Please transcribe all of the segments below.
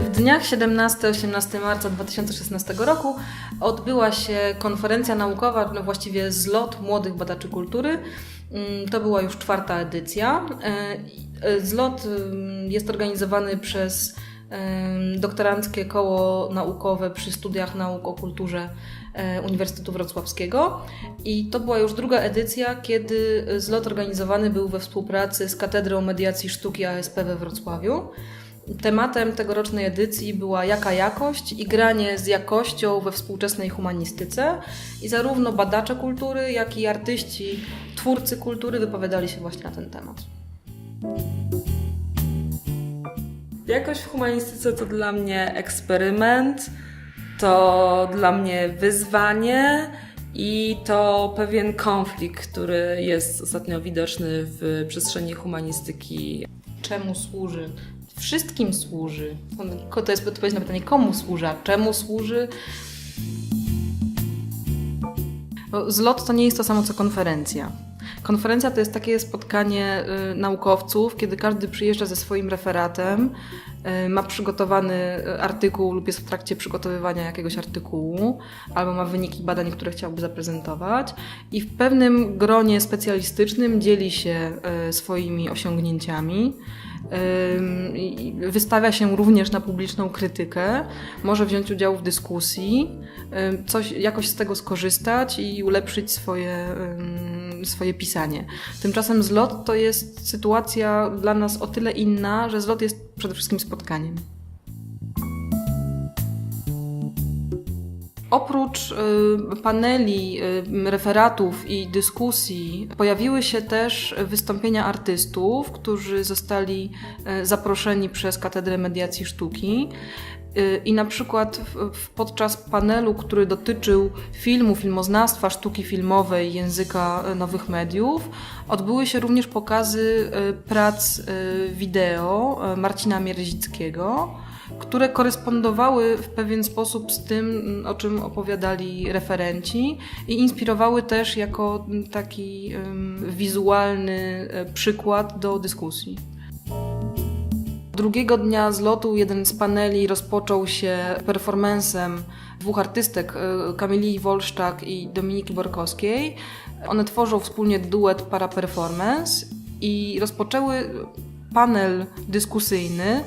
W dniach 17-18 marca 2016 roku odbyła się konferencja naukowa, no właściwie zlot młodych badaczy kultury. Mm, To była już czwarta edycja. E, e, Zlot ym, jest organizowany przez doktoranckie koło naukowe przy studiach nauk o kulturze e, Uniwersytetu Wrocławskiego. I to była już druga edycja, kiedy zlot organizowany był we współpracy z Katedrą Mediacji Sztuki ASP we Wrocławiu. Tematem tegorocznej edycji była jaka jakość i granie z jakością we współczesnej humanistyce. I zarówno badacze kultury, jak i artyści, twórcy kultury wypowiadali się właśnie na ten temat. Jakość w humanistyce to dla mnie eksperyment, to dla mnie wyzwanie i to pewien konflikt, który jest ostatnio widoczny w przestrzeni humanistyki. Czemu służy? Wszystkim służy. To jest odpowiedź na pytanie, komu służy, a czemu służy? Bo Zlot to nie jest to samo co konferencja. Konferencja to jest takie spotkanie y, naukowców, kiedy każdy przyjeżdża ze swoim referatem, y, ma przygotowany y, artykuł lub jest w trakcie przygotowywania jakiegoś artykułu, albo ma wyniki badań, które chciałby zaprezentować i w pewnym gronie specjalistycznym dzieli się swoimi osiągnięciami. Wystawia się również na publiczną krytykę, może wziąć udział w dyskusji, coś, jakoś z tego skorzystać i ulepszyć swoje, swoje pisanie. Tymczasem zlot to jest sytuacja dla nas o tyle inna, że zlot jest przede wszystkim spotkaniem. Oprócz y, paneli, y, referatów i dyskusji pojawiły się też wystąpienia artystów, którzy zostali y, zaproszeni przez Katedrę Mediacji Sztuki. Y, I na przykład podczas panelu, który dotyczył filmu, filmoznawstwa, sztuki filmowej, języka y, nowych mediów, odbyły się również pokazy y, prac wideo Marcina Mierzickiego które korespondowały w pewien sposób z tym, o czym opowiadali referenci i inspirowały też jako taki um, wizualny przykład do dyskusji. Drugiego dnia zlotu jeden z paneli rozpoczął się performancem dwóch artystek, e, Kamilii Wolszczak i Dominiki Borkowskiej. One tworzą wspólnie duet Para Performance i rozpoczęły panel dyskusyjny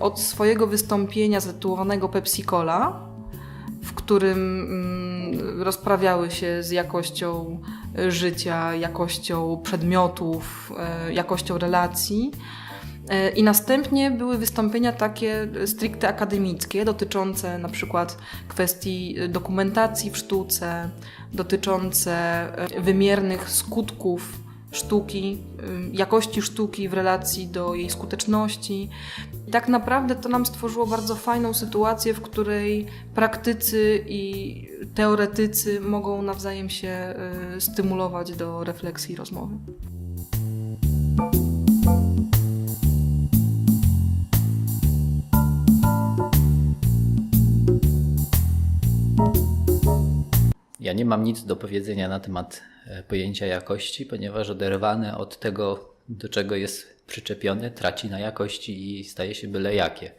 od swojego wystąpienia zatytułowanego Pepsi Cola, w którym mm, rozprawiały się z jakością życia, jakością przedmiotów, e, jakością relacji. E, I następnie były wystąpienia takie stricte akademickie, dotyczące na przykład kwestii dokumentacji w sztuce, dotyczące e, wymiernych skutków sztuki, jakości sztuki w relacji do jej skuteczności. I tak naprawdę to nam stworzyło bardzo fajną sytuację, w której praktycy i teoretycy mogą nawzajem się stymulować do refleksji i rozmowy. Ja nie mam nic do powiedzenia na temat e, pojęcia jakości, ponieważ oderwane od tego, do czego jest przyczepiony, traci na jakości i staje się byle jakie.